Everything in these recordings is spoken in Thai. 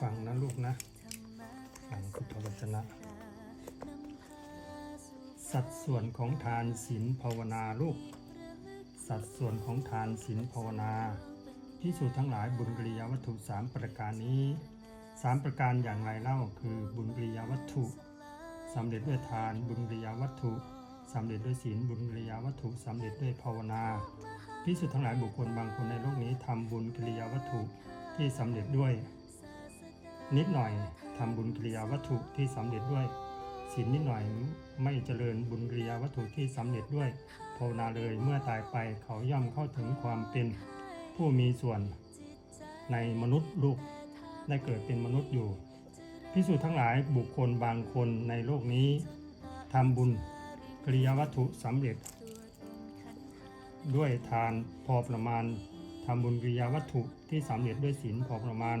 ฟังนะลูกนะ ฟังพุทธวจนะ สัดส่วนของทานศีลภาวนาลูก สัดส่วนของทานศีลภาวนาที่สุทั้งหลายบุญกิริยาวัตถุสามประการนี้สามประการอย่างไรเล่าคือบุญกิริยาวัตถุสำเร็จด้วยทานบุญกิริยาวัตถุสำเร็จด้วยศีลบุญกิริยาวัตถุสำเร็จด้วยภาวนาพิสุทั้งหลายบุคคลบางคนในโลกนี้ทำบุญกิริยาวัตถุที่สำเร็จด้วย นิดหน่อยทำบุญกิริยาวัตถุที่สำเร็จด้วยศีลนิดหน่อยไม่เจริญบุญกิริยาวัตถุที่สำเร็จด้วยภาวนาเลยเมื่อตายไปเขาย่อมเข้าถึงความเป็นผู้มีส่วนในมนุษย์ลูกได้เกิดเป็นมนุษย์อยู่พิสูจน์ทั้งหลายบุคคลบางคนในโลกนี้ทำบุญกิริยาวัตถุสำเร็จ ด้วยทานพอประมาณทำบุญกิริยาวัตถุที่สำเร็จด้วยศีลพอประมาณ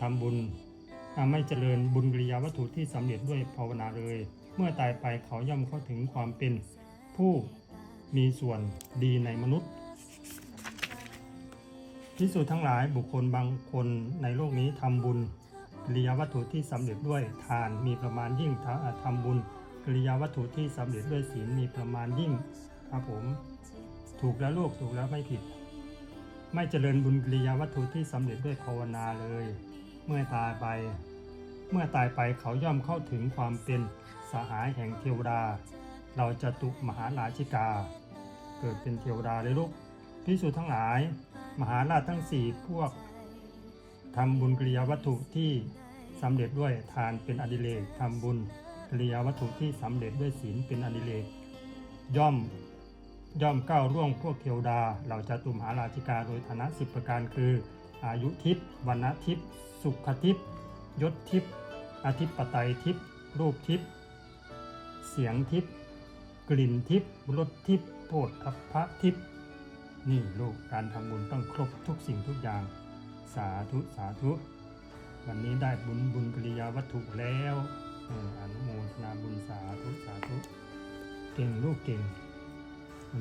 ทำบุญ ไม่เจริญบุญกิริยาวัตถุที่สำเร็จด้วยภาวนาเลย เมื่อตายไปเขาย่อมเข้าถึงความเป็นผู้มีส่วนดีในมนุษย์พิสูจน์ทั้งหลายบุคคลบางคนในโลกนี้ทำบุญกิริยาวัตถุที่สำเร็จด้วยทานมีประมาณยิ่งทำทำบุญกิริยาวัตถุที่สำเร็จด้วยศีลมีประมาณยิ่งครับผม ถูกแล้วลูกถูกแล้วไม่ผิด ไม่เจริญบุญกิริยาวัตถุที่สำเร็จด้วยภาวนาเลย เมื่อตายไป เมื่อตายไปเขาย่อมเข้าถึงความเป็นสหายแห่งเทวดา เราจะตุมหาราชิกา เกิดเป็นเทวดาเลยลูกพิสูจน์ทั้งหลาย มหาราชทั้งสี่พวกทำบุญกิริยาวัตถุที่สำเร็จด้วยทานเป็นอดิเรกทำบุญกิริยาวัตถุที่สำเร็จด้วยศีลเป็นอดิเรกย่อมย่อมก้าวล่วงพวกเทวดา เราจะตุมหาราชิกาโดยฐานะสิบประการคือ อายุทิพย์วรรณทิพย์สุขทิพย์ยศทิพย์อาทิตปไตยทิพย์รูปทิพย์เสียงทิพย์กลิ่นทิพย์รสทิพย์โผฏฐัพพะทิพย์นี่ลูกการทำบุญต้องครบทุกสิ่งทุกอย่าง สาธุสาธุ วันนี้ได้บุญบุญกิริยาวัตถุแล้วอออนุโมทนาบุญสาธุสาธุ เก่งลูกเก่ง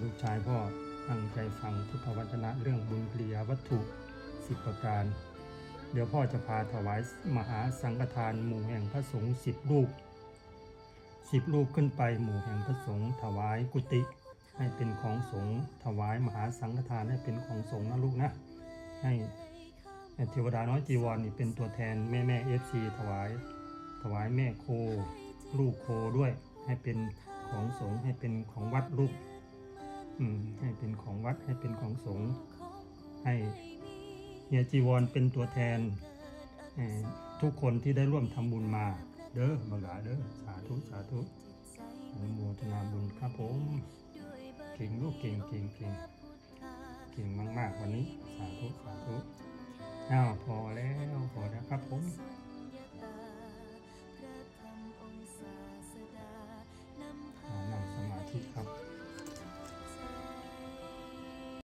ลูกชายพ่อตั้งใจฟังพุทธวจนะเรื่องบุญกิริยาวัตถุ สิบประการ เดี๋ยวพ่อจะพาถวายมหาสังฆทานหมู่แห่งพระสงฆ์สิบรูปสิบรูปขึ้นไปหมู่แห่งพระสงฆ์ถวายกุฏิให้เป็นของสงฆ์ถวายมหาสังฆทานให้เป็นของสงฆ์นะลูกนะให้เทวดาน้อยจีวรนี่เป็นตัวแทนแม่แม่เอฟซีถวาย ถวายแม่โค ลูกโคด้วยให้เป็นของสงฆ์ให้เป็นของวัดลูกอืมให้เป็นของวัดให้เป็นของสงฆ์ให้ เนี่ยจีวรเป็นตัวแทนทุกคนที่ได้ร่วมทำบุญมา เด้อบังหลาเด้อสาธุสาธุอโมทนาบุญครับผมเก่งลูกเก่งเก่งเก่งเก่งมาก ๆ วันนี้ สาธุสาธุอ้าวพอแล้วพอแล้วครับผมนั่งสมาธิครับ